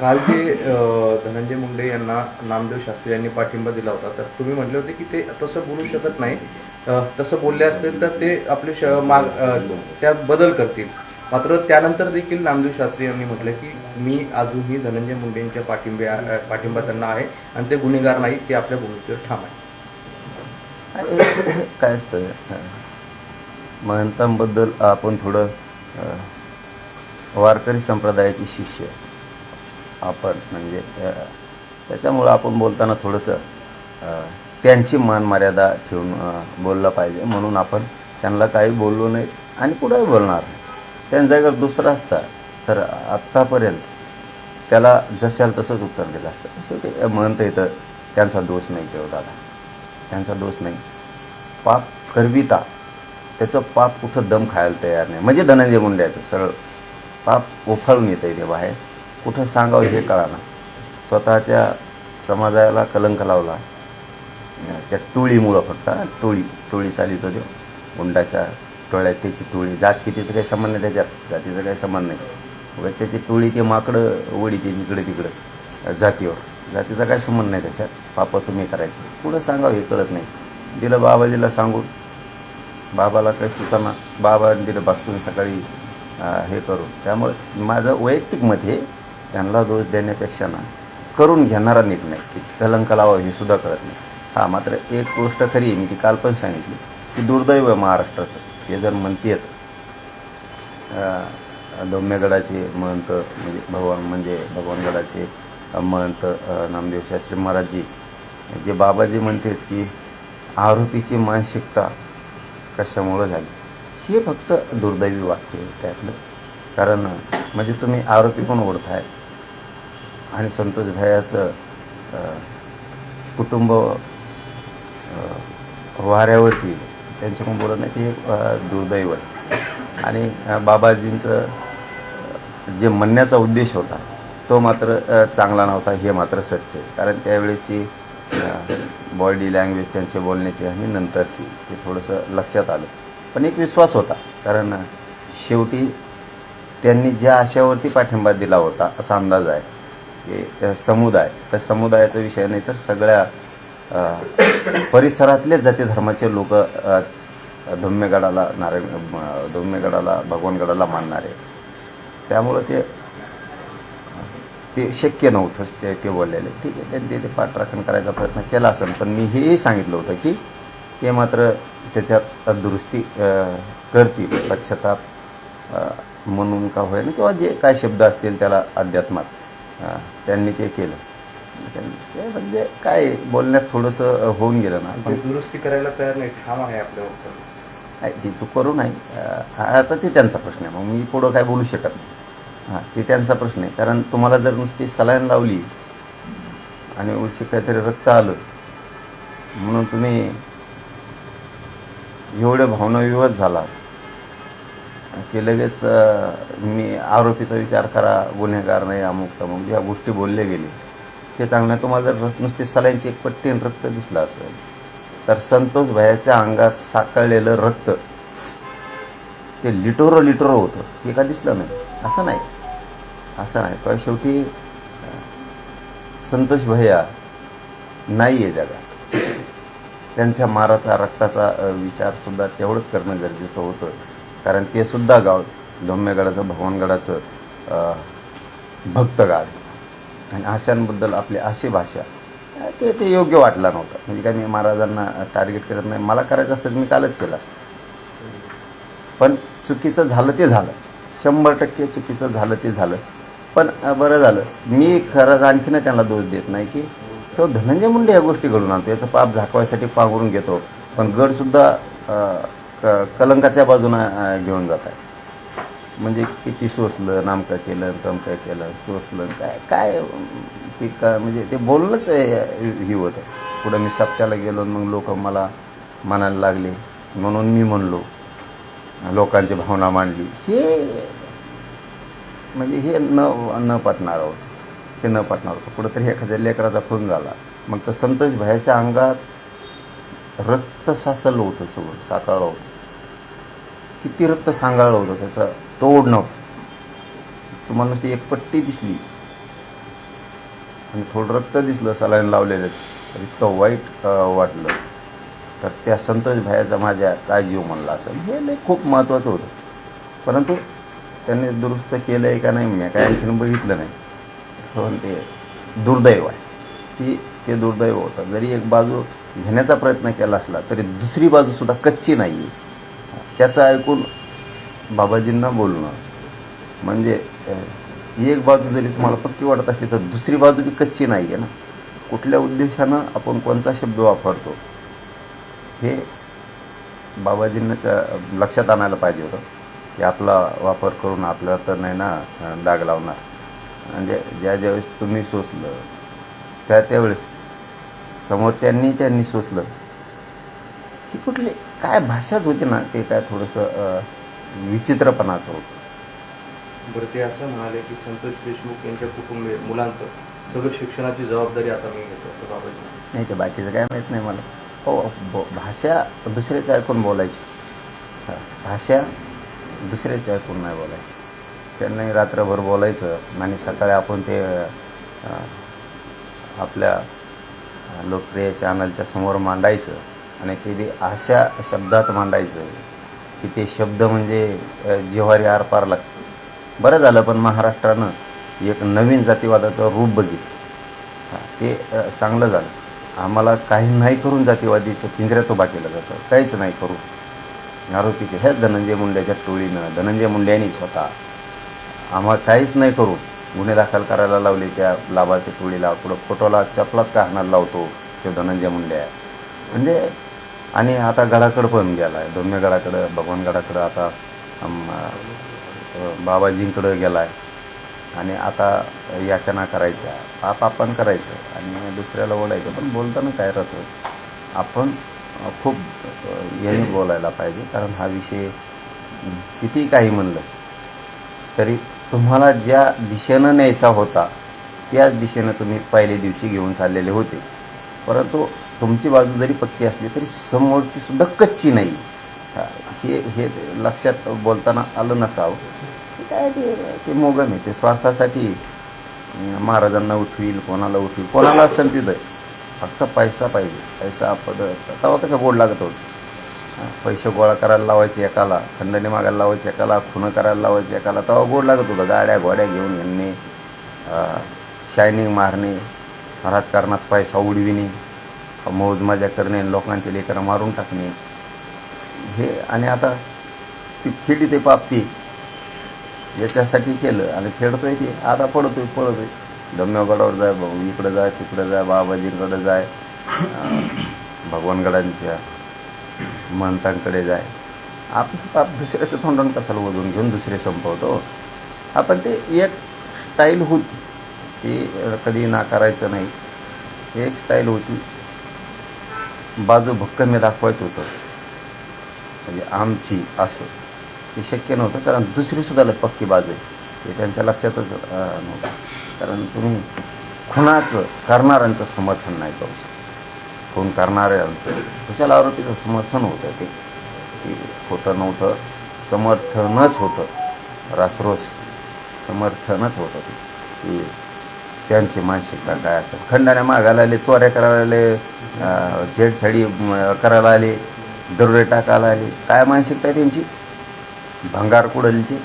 काल जे धनंजय मुंडे यांना नामदेव शास्त्री यांनी पाठिंबा दिला होता तर तुम्ही म्हटले होते की ते तसं बोलू शकत नाही. तसं बोलले असतील तर ते आपले श- माग त्यात बदल करतील. मात्र त्यानंतर देखील नामदेव शास्त्री यांनी म्हटलं की मी अजूनही धनंजय मुंडेंच्या पाठिंब्या पाठिंबा त्यांना आहे आणि ते गुन्हेगार नाही ते आपल्या भूमिकेवर ठाम आहे काय असतं? महंतांबद्दल आपण थोडं वारकरी संप्रदायाची शिष्य. आपण म्हणजे त्याच्यामुळं आपण बोलताना थोडंसं त्यांची मान मर्यादा ठेवून बोललं पाहिजे. म्हणून आपण त्यांना काही बोललो नाही आणि कुठंही बोलणार नाही. त्यांचा जर दुसरा असता तर आत्तापर्यंत त्याला जशाल तसंच उत्तर दिलं असतं. शेवटी म्हणतं येतं त्यांचा दोष नाही तेव्हा दादा. त्यांचा दोष नाही. पाप करविता. त्याचं पाप कुठं दम खायला तयार नाही. म्हणजे धनंजय मुंड्याचं सरळ. पाप उफाळून येतं ते बाहेर. कुठं सांगावं हे कळाना स्वतःच्या समाजाला कलंक लावला. त्या टोळीमुळं फक्त टोळी टोळी चालित होते गुंडाच्या टोळ्यात त्याची टोळी जात कितीचं काही संबंध नाही त्याच्यात. जातीचा काही संबंध नाही. उगाच त्याची टोळी ते माकडं वडी ते इकडे तिकडं जातीवर. जातीचा काही संबंध नाही त्याच्यात. पापा तुम्ही करायचे. पुढं सांगावं हे कळत नाही. दिलं बाबाजीला सांगून बाबाला काही सुचना बाबा दिलं बसकून सकाळी हे करू त्यामुळे माझं वैयक्तिक मत हे त्यांना दोष देण्यापेक्षा ना करून घेणारा नीट नाही की कलंक लावावं हे सुद्धा कळत नाही. हा मात्र एक गोष्ट खरी आहे, मी ती काल पण सांगितली की दुर्दैव आहे महाराष्ट्राचं. ते जर म्हणतेत दौम्यगडाचे महंत म्हणजे भगवान म्हणजे भगवानगडाचे महंत नामदेव शास्त्री महाराजजी जे बाबाजी म्हणतात की आरोपीची मानसिकता कशामुळं झाली? हे फक्त दुर्दैवी वाक्य आहे त्यातलं. कारण म्हणजे तुम्ही आरोपी पण ओढताय आणि संतोष भायाचं कुटुंब वाऱ्यावरती त्यांच्याकडून बोलत नाही ते एक दुर्दैव आहे. आणि बाबाजींचं जे म्हणण्याचा उद्देश होता तो मात्र चांगला नव्हता हे मात्र सत्य कारण त्यावेळेची बॉडी लँग्वेज त्यांचे बोलण्याची आणि नंतरची ते थोडंसं लक्षात आलं. पण एक विश्वास होता कारण शेवटी त्यांनी ज्या आशयावरती पाठिंबा दिला होता असा अंदाज आहे. की समुदाय. तर समुदायाचा विषय नाही तर सगळ्या परिसरातलेच परिसरातले जाती धर्माचे लोक धुम्मेगडाला नारायण अ, धुम्मेगडाला भगवानगडाला मानणारे. त्यामुळं ते ते शक्य नव्हतंच ते ते बोललेले. ठीक आहे त्यांनी ते पाठराखण करायचा प्रयत्न केला असेल पण मी हेही सांगितलं होतं की ते मात्र त्याच्यात दुरुस्ती करतील पश्चाताप म्हणून का होईना किंवा जे काय शब्द असतील त्याला अध्यात्मात. अ, त्यांनी ते केलं. ते म्हणजे काय बोलण्यात थोडंसं होऊन गेलं ना. दुरुस्ती करायला तयार नाही ठाम आहे आपल्यावर नाही, ती चूक करू नाही आता ते त्यांचा प्रश्न आहे. मग मी पुढं काय बोलू शकत नाही. हां ते त्यांचा प्रश्न आहे. कारण तुम्हाला जर नुसती सलाईन लावली आणि उलशी काहीतरी रक्त आलं म्हणून तुम्ही एवढे भावनाविवश झाला की लगेच मी आरोपीचा विचार करा गुन्हेगार नाही अमुक तमुक या गोष्टी बोलले गेले. ते चांगलं तुम्हाला जर रस- नुसती सलाईनची एक पट्टी आणि रक्त दिसलं असेल तर संतोष भयाच्या अंगात साकळलेलं रक्त ते लिटोरो लिटोरो होतं. हे का दिसलं नाही? असं नाही. असं नाही. पण शेवटी संतोष भैया नाही आहे जगात. त्यांच्या माराचा रक्ताचा विचारसुद्धा तेवढंच करणं गरजेचं होतं. कारण ते सुद्धा गाव धोम्यगडाचं भगवानगडाचं भक्तगाड आणि आशांबद्दल आपली अशी भाषा ते ते योग्य वाटला नव्हतं. म्हणजे काय मी महाराजांना टार्गेट करत नाही. मला करायचं असतं तर मी कालच केलं असतं. पण चुकीचं झालं ते झालंच. शंभर टक्के चुकीचं झालं ते झालं. पण बरं झालं. मी खरंच आणखीन त्यांना दोष देत नाही की तो धनंजय मुंडे या गोष्टी घडून आणतो. याचं पाप झाकवायसाठी पांघरून घेतो. पण गडसुद्धा क कलंकाच्या बाजूनं घेऊन जात आहे. म्हणजे किती सोसलं नामकं केलं तमकं केलं सोसलं काय काय ते का म्हणजे ते बोलणंच ही होतं. पुढं मी सप्त्याला गेलो आणि मग लोक मला म्हणायला लागले म्हणून मी म्हणलो लोकांची भावना मांडली. हे म्हणजे हे न न पटणार होतं. हे न पटणार होतं. कुठंतरी एखाद्या लेकराचा खून झाला. मग तर संतोष भायाच्या अंगात रक्त सासलं होतं सगळं साकाळलं होतं. किती रक्त सांगाळलं होतं त्याचं तोडणं नव्हतं. तुम्हाला ती एक पट्टी दिसली. आणि थोडं रक्त दिसलं सलाईन लावलेलंच तर इतकं वाईट वाटलं. तर त्या संतोष भायाचा माझ्या काय जीव म्हणला असेल हे लय खूप महत्त्वाचं होतं. परंतु त्यांनी दुरुस्त केलं आहे का नाही मी काय आणखीन बघितलं नाही. पण ते दुर्दैव आहे. ती ते दुर्दैव होतं. जरी एक बाजू घेण्याचा प्रयत्न केला असला तरी दुसरी बाजूसुद्धा कच्ची नाही आहे त्याचं ऐकून बाबाजींना बोलणं. म्हणजे एक बाजू जरी तुम्हाला पक्की वाटत असली तर दुसरी बाजू बी कच्ची नाही आहे ना. कुठल्या उद्देशानं आपण कोणता शब्द वापरतो हे बाबाजींनाच लक्षात आणायला पाहिजे होतं. की आपला वापर करून आपल्याला तर नाही ना डाग लावणार. म्हणजे ज्या ज्यावेळेस तुम्ही सोचलं त्या त्यावेळेस समोरच्यांनी त्यांनी सोचलं की कुठली काय भाषाच होती ना ते काय थोडंसं विचित्रपणाचं होतं. बरं ते असं म्हणाले की संतोष देशमुख यांच्या कुटुंबीय मुलांचं सगळं शिक्षणाची जबाबदारी आता मी घेतो नाही ते बाकीचं काय माहीत नाही मला. हो ब- भाषा दुसऱ्याचं ऐकून बोलायची. भाषा दुसऱ्याचं ऐकून नाही बोलायची. त्यांनाही रात्रभर बोलायचं आणि सकाळी आपण ते आपल्या लोकप्रिय चॅनलच्या समोर मांडायचं. आणि ते बी अशा शब्दात मांडायचं की ते शब्द म्हणजे जिव्हारी आरपार लागते. बरं झालं पण महाराष्ट्रानं एक नवीन जातीवादाचं रूप बघितलं. ते चांगलं झालं. आम्हाला काही नाही करून जातीवादीचं पिंजऱ्यात उभा केलं जातं. काहीच नाही करू आरोपीचे ह्याच धनंजय मुंड्याच्या टोळीनं. धनंजय मुंड्यांनी स्वतः आम्हाला काहीच नाही करू गुन्हे दाखल करायला लावले त्या लाभार्थी टोळीला. पुढं फोटोला चपलाच का हाणायला लावतो तो धनंजय मुंड्या म्हणजे आणि आता गडाकडं पण गेला आहे दोन्ही गडाकडं भगवान गडाकडं आता बाबाजींकडं गेला आहे आणि आता याचना करायच्या पाप आपण करायचं आणि दुसऱ्याला बोलायचं पण बोलताना काय राहतं आपण खूप अ, याने बोलायला पाहिजे. कारण हा विषय किती काही म्हणलं तरी तुम्हाला ज्या दिशेनं न्यायचा होता त्याच दिशेनं तुम्ही पहिल्या दिवशी घेऊन चाललेले होते. परंतु तुमची बाजू जरी पक्की असली तरी समोरची सुद्धा कच्ची नाही. हे हे लक्षात बोलताना आलं नसावं. काय ते ते मोगम आहे ते स्वार्थासाठी महाराजांना उठवील कोणाला उठवील कोणाला संपित फक्त पैसा पाहिजे पैसा पद तेव्हा तर का गोड लागत होतं. पैसे गोळा करायला लावायचे एकाला खंडणी मागायला लावायचे एकाला खुनं करायला लावायचे एकाला तेव्हा गोड लागत होतं. गाड्या घोड्या घेऊन येणे शायनिंग मारणे राजकारणात पैसा उडविणे. मौजमजा करणे लोकांचे लेकरं मारून टाकणे. हे आणि आता ती खेडी ते पापती. याच्यासाठी केलं आणि खेळतोय ते. आता पडतोय पळतोय. धम्यगडावर जाय भाऊ इकडं जाय तिकडं जाय बाबाजींकडं जाय. भगवानगडांच्या महंतांकडे जाय. आपण पाप दुसऱ्याचं तोंडण कसाला वजून घेऊन दुसरे संपवतो? आपण ते एक स्टाईल होती. ती कधी नाकारायचं नाही. एक स्टाईल होती. बाजू भक्कम दाखवायचं होतं. म्हणजे आमची असं. ते शक्य नव्हतं कारण दुसरीसुद्धा लय पक्की बाजू आहे. ते त्यांच्या लक्षातच नव्हतं. कारण तुम्ही खुणाचं करणाऱ्यांचं समर्थन नाही करू शकत. खून करणाऱ्यांचं कुशाल आरोपीचं समर्थन होतं ते. ते खोटं नव्हतं. समर्थनच होतं. रासरोस. समर्थनच होतं ते. की त्यांची मानसिकता काय असेल? खंडाने मागायला आले चोऱ्या करायला आले अं, छेडछाडी करायला आले दरोडे टाकायला आले. काय मानसिकता आहे त्यांची? भंगार कुडलची.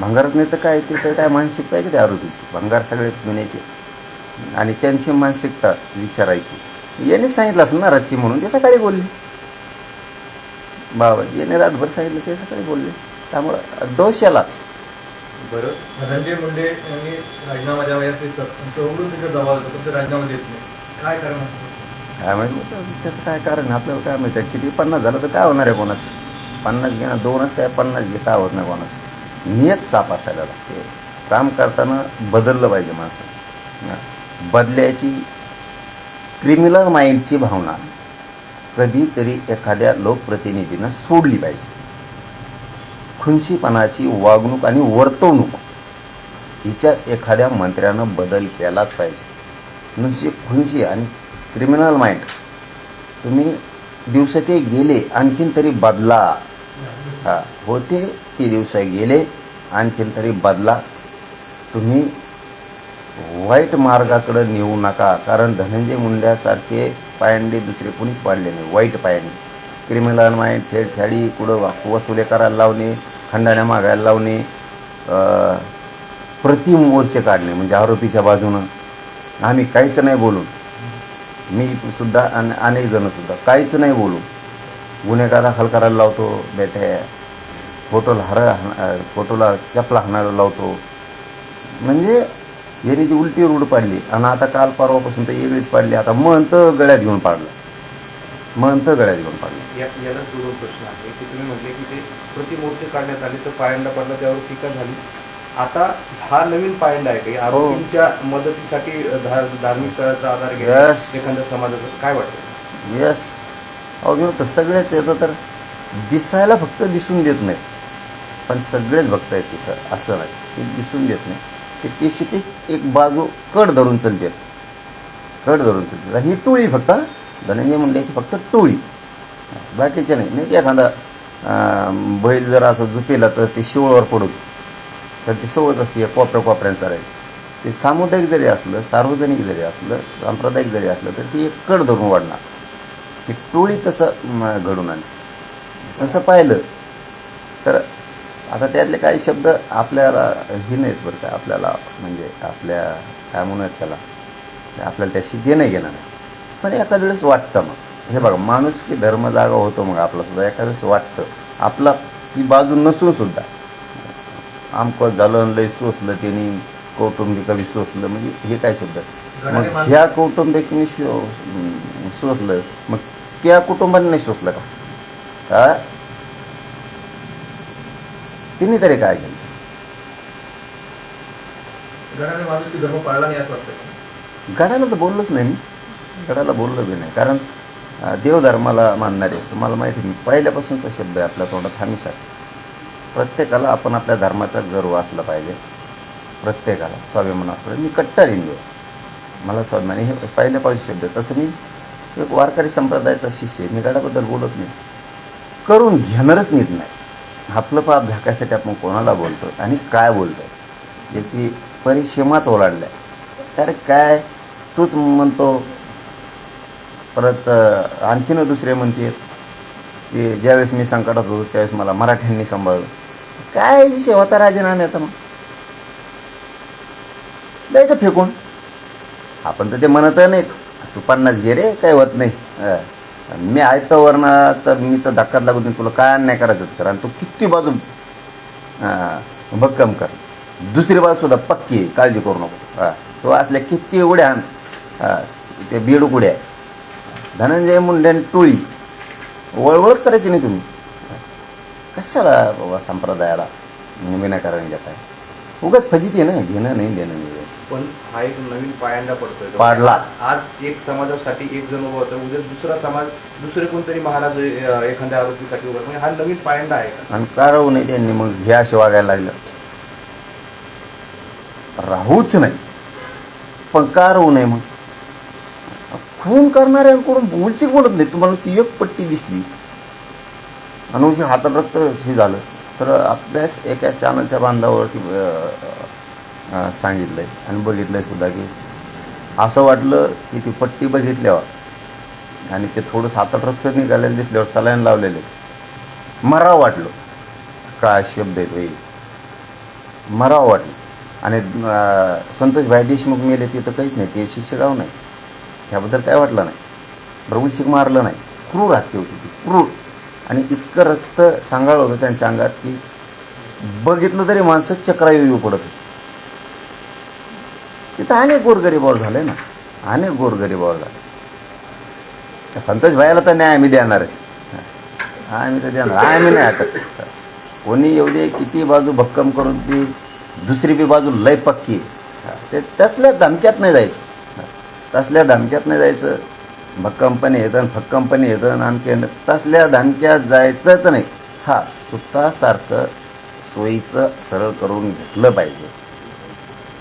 भंगारात नाही तर काय ते काय मानसिकता आहे की त्या आरोपीची? भंगार सगळेच जुन्याचे आणि त्यांची मानसिकता विचारायची. याने सांगितलं असं ना रातची म्हणून ते सकाळी बोलले. बाबा याने रातभर सांगितलं ते सकाळी बोलले. त्यामुळं दोष यालाच. बरं. धनंजय मुंडे यांनी राजीनामा द्यावा याच येतात पण ते उघडून राजीनामा देत नाही. काय कारण असतं काय माहिती? त्याचं काय कारण? आपल्याला काय माहिती आहे. किती पन्नास झालं तर काय होणार आहे कोणाचं पन्नास घेणं दोनच काय? पन्नास घेता काय होत नाही कोणाचं नियत साप असायला लागते. काम करताना बदललं पाहिजे माणसं. बदल्याची क्रिमिनल माइंडची भावना कधीतरी एखाद्या लोकप्रतिनिधीनं सोडली पाहिजे. खुनशीपणाची वागणूक आणि वर्तवणूक हिच्यात एखाद्या मंत्र्यानं बदल केलाच पाहिजे. नुसती खुनशी आणि क्रिमिनल माइंड तुम्ही दिवस ते गेले आणखीन तरी बदला. हा होते ते दिवस गेले आणखीन तरी बदला. तुम्ही वाईट मार्गाकडं नेऊ नका कारण धनंजय मुंड्यासारखे पायंडे दुसरे कुणीच पाडले नाही. वाईट पायंडे. क्रिमिनल माइंड छेडछाडी कुठं वा- वसुले करायला लावणे खंडाण्या मागायला लावणे प्रतिमोर्चे काढणे म्हणजे आरोपीच्या बाजूनं. आम्ही काहीच नाही बोलून मी सुद्धा अन अनेक जण सुद्धा काहीच नाही बोलू. गुन्हेगार दाखल करायला लावतो बेटे. फोटोला हर फोटोला चपला हाणायला लावतो. म्हणजे याने जी उलटी रूढ पाडली आणि आता काल परवापासून तर वेगळीच पाडली. आता मन तर गळ्यात घेऊन पाडलं. महंत गळ्यात घेऊन पाडलं. याला जोडून प्रश्न आहे की तुम्ही म्हटले की ते प्रतिमूर्ती काढण्यात आली तर पायंडा पडला त्यावर टीका झाली. आता हा नवीन पायंडा आहे की आरोपींच्या मदतीसाठी धा- धार्मिक स्थळाचा आधार Yes. एखाद्या समाजाचं काय वाटतं? यस अहो मी म्हणतो सगळेच येतं तर दिसायला फक्त दिसून देत नाही पण सगळेच भक्त आहेत तिथं असं नाही. ते दिसून देत नाही. ते पेशिफिक एक बाजू कड धरून चालतात कड धरून चालतात आणि ही टोळी फक्त धनंजय मुंडेची फक्त टोळी. बाकीचे नाही. नाही की एखादा बैल जर असं झुपेला तर ते शिवळवर पडून तर ती सवच असते या कोपऱ्या कोपऱ्यांचा राहील. ते सामुदायिक जरी असलं सार्वजनिक जरी असलं सांप्रदायिक जरी असलं तर ती एक कड धरून वाढणार. ती टोळी तसं घडून आणली. तसं पाहिलं तर आता त्यातले काही शब्द आपल्याला हे नाहीत बरं का. आपल्याला म्हणजे आपल्या काय म्हणूयात त्याला आपल्याला त्याशी देणं घेणं नाही. पण एखाद्या वेळेस वाटतं मग. हे बघा माणूस की धर्म जागा होतो मग आपला सुद्धा एखाद्या वेळेस वाटतं. आपला ती बाजू नसून सुद्धा. आमकं झालं लय सोसलं त्यांनी कौटुंबिक सोसलं. म्हणजे हे काय शब्द? मग ह्या कौटुंबिकने सोसलं. मग त्या कुटुंबाने नाही सोसलं का? हा? तिने तरी काय केलं? गडाला तर बोललोच नाही मी. गडाला बोललो बी नाही. कारण देवधर्माला मानणारे तुम्हाला माहिती आहे, मी पहिल्यापासूनचा शब्द आहे आपल्या तोंडात हमेशा. प्रत्येकाला आपण आपल्या धर्माचा गर्व असला पाहिजे. प्रत्येकाला. स्वाभिमान मी कट्टर हिंदू आहे. मला स्वाभिमान हे पहिल्यापासून शब्द आहे. तसं मी एक वारकरी संप्रदायाचा शिष्य आहे. मी गडाबद्दल बोलत नाही. करून घेणारच नीट नाही. आपलं पाप झाकायसाठी आपण कोणाला बोलतो आणि काय बोलतो याची परिसीमाच ओलांडल्या. तर काय? तूच म्हणतो परत आणखीन दुसरे म्हणते की ज्यावेळेस मी संकटात होतो त्यावेळेस मला मराठ्यांनी सांभाळलं. काय विषय होता राजीनाम्याचा मग? द्यायचं फेकून. आपण तर ते म्हणत नाहीत तू पन्नास घे रे काय होत नाही. मी ऐकतो वरनं तर मी तर धक्कात लागू नाही तुला काय नाही करायचं कर आणि तू किती बाजू भक्कम कर. दुसरी बाजू सुद्धा पक्की काळजी करू नको. हा तो असल्या किती उड्या आण. हा, ते बीड उड्या धनंजय मुंडेन टोळी. वळवळच करायची नाही तुम्ही. कशाला बाबा संप्रदायाला विनाकारण घेताय? उगाच फजिती आहे ना घेणं नाही देणं नाही. पण हा एक नवीन पायंडा पडतोय. पाडला. आज एक समाजासाठी एक जण उभा होता उद्या दुसरा समाज दुसरे कोणतरी महाराज एखाद्या आरोपीसाठी उभा म्हणजे हा नवीन पायंडा आहे का? आणि का राहू नये त्यांनी मग असे वागायला लागलं. राहूच नाही. पण का राहू नये मग. खून करणाऱ्यांकडून उलची म्हणत नाही? तुम्हाला ती एक पट्टी दिसली. अनुषी हातात रक्त हे झालं. तर आपल्याच एका चॅनलच्या बांधावरती सांगितलं आहे आणि बघितलंय सुद्धा की असं वाटलं की ती पट्टी बघितल्यावर आणि ते थोडंसं हातात रक्त निघालेलं दिसल्यावर सलाईन लावलेले. मराव वाटलं. काय शब्द आहेत भाई मराव वाटलं. आणि संतोष भाई देशमुख मेले तिथं काहीच नाही. ते शिक्षकाव नाही. ह्याबद्दल काय वाटलं नाही. प्रभूशिक मारलं नाही. क्रूर हत्या होती ती. क्रूर. आणि इतकं रक्त सांगाळ होतं त्यांच्या अंगात की बघितलं तरी माणसं चक्रायू येऊ पडत होती. तिथं अनेक गोरगरीबावर झाले ना. अनेक गोरगरीबावर झाले संतोष भाईला तर न्याय आम्ही देणारच. हा, आम्ही तर देणार. आम्ही नाही आता कोणी येऊ दे किती बाजू भक्कम करून ती दुसरी बी बाजू लय पक्की ते तसल्या धमक्यात नाही जायचं. तसल्या धमक्यात नाही जायचं. भक्कमपणे येतं फक्कमपणे येतं आमके आणखी तसल्या धमक्यात जायचंच नाही. हा सुतासारखं सोयीचं सरळ करून घेतलं पाहिजे.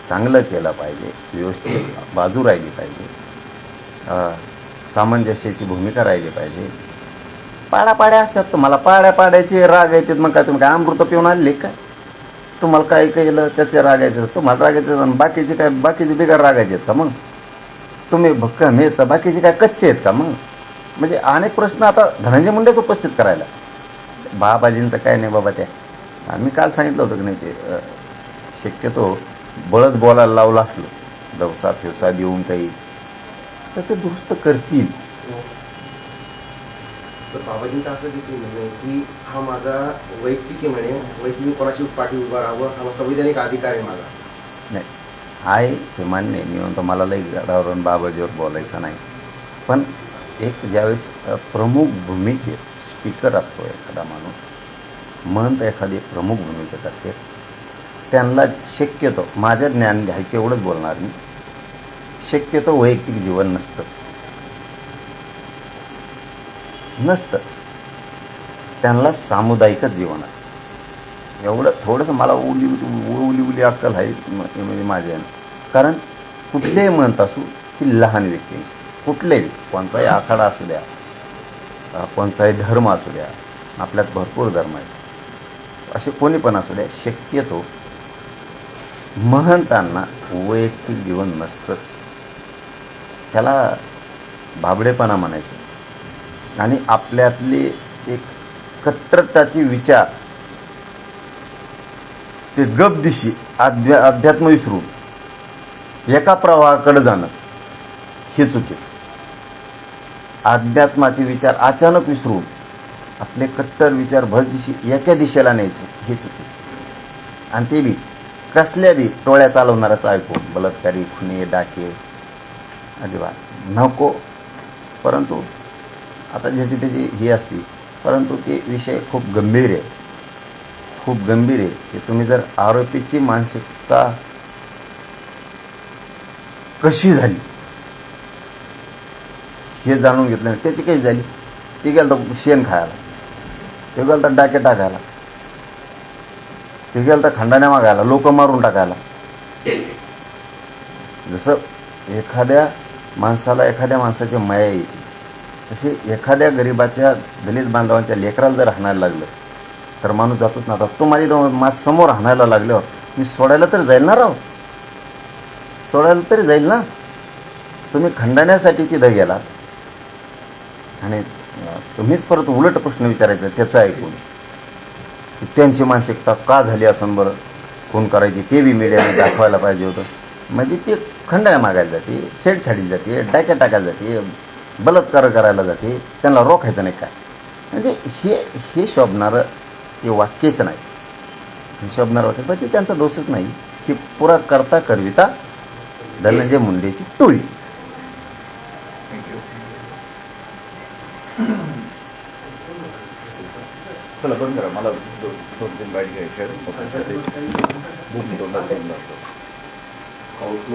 चांगलं केलं पाहिजे. व्यवस्थित बाजू राहिली पाहिजे. सामंजस्याची भूमिका राहिली पाहिजे. पाड्या पाड्या असतात तुम्हाला. पाड्या पाड्याचे राग येतात. मग काय तुम्ही काय अमृत पिऊन आले काय तुम्हाला काय केलं त्याचे राग येतात. तुम्हाला राग आणि बाकीचे काय बाकीचे बिगार रागायचे आहेत का मग? तुम्ही भक्कम आहेत बाकीचे काय कच्चे आहेत का मग? म्हणजे अनेक प्रश्न आता धनंजय मुंडेच उपस्थित करायला. बाबाजींचं काय नाही बाबा त्या. आम्ही काल सांगितलं होतं की नाही ते शक्यतो बळद बोलायला लावलं असलं दवसा फिवसा देऊन काही तर ते दुरुस्त करतील. तर बाबाजींचं असं देखील म्हणणं आहे की हा माझा वैयक्तिक आहे म्हणे. वैयक्तिक मी कोणाची पाठी उभा राहावं हा संविधानिक अधिकार आहे माझा. नाही. आहे ते मान्य आहे. मी म्हणतो मला लई गडावरून बाबाजीवर बोलायचं नाही. पण एक ज्यावेळेस प्रमुख भूमिकेत स्पीकर असतो एखादा माणूस म्हणत एखादी प्रमुख भूमिकेत असते त्यांना शक्यतो माझं ज्ञान घ्यायचं तेवढंच बोलणार मी. शक्यतो वैयक्तिक जीवन नसतंच. नसतंच. त्यांना सामुदायिकच जीवन असतं. एवढं थोडंसं मला उली उली उली अक्कल आहे म्हणजे माझ्या कारण कुठलेही म्हणत असू की लहान व्यक्तींची कुठलेही कोणताही आखाडा असू द्या कोणचाही कोणताही धर्म असू द्या आपल्यात भरपूर धर्म आहेत. असे कोणी पण असू द्या शक्यतो महंतांना वैयक्तिक जीवन नसतंच. त्याला भाबडेपणा म्हणायचं. आणि आपल्यातली एक कट्टरताची विचार ते गप दिशी अध्या अध्यात्म विसरून. एका प्रवाहाकडे जाणं. हे चुकीचं. अध्यात्माचे विचार अचानक विसरून आपले कट्टर विचार भरदिशी एका दिशेला न्यायचं. हे चुकीचं. आणि ते बी कसल्या बी टोळ्या चालवणाराच ऐकून बलात्कारी खुने डाके अजिबात. नको. परंतु आता ज्याची त्याची ही असती परंतु ते विषय खूप गंभीर आहे. खूप गंभीर आहे. की तुम्ही जर आरोपीची मानसिकता कशी झाली? हे जाणून घेतलं नाही. त्याची कशी झाली? ती गेलं तर शेण खायला. ते गेल तर डाके टाकायला. ते गेल तर खंडाण्या मागायला लोक मारून टाकायला. जसं एखाद्या माणसाला एखाद्या माणसाची माया येते तसे एखाद्या गरिबाच्या दलित बांधवांच्या लेकराला जर हाणायला लागलं तर माणूस जातोच ना. आता तो माझी माझ समोर हाणायला लागल्यावर मी सोडायला तर जाईल ना राव? सोडायला तरी जाईल ना? तुम्ही खंडाण्यासाठी तिथं गेलात. आणि तुम्हीच परत उलट प्रश्न विचारायचा त्याचं ऐकून. त्यांची मानसिकता का झाली असं बरं? खून करायची ते बी मीडियाने दाखवायला पाहिजे होतं. म्हणजे ते खंडाण्या मागायला जाते छेडछाडीला जाते डाक्या टाकायला जाते बलात्कार करायला जाते त्यांना रोखायचं नाही काय म्हणजे हे हे शोभणारं ते वाक्यच नाही. हे शोभणारं वाक्य. पण ते त्यांचा दोषच नाही. ही पुरा करता करविता धनंजय मुंडेची टोळी. चला बंद करा. मला दोन दोन तीन बाईट घ्यायचे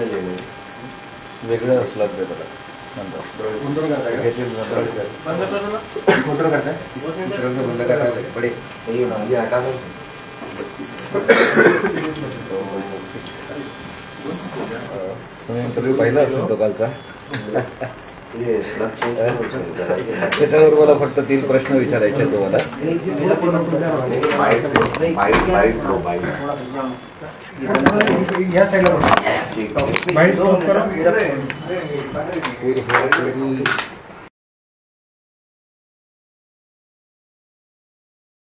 लेणे वेगळं असलं ते तुम्ही इंटरव्ह्यू पाहिला असेल तो कालचा त्याच्यावर मला फक्त तीन प्रश्न विचारायचे तुम्हाला या साईडला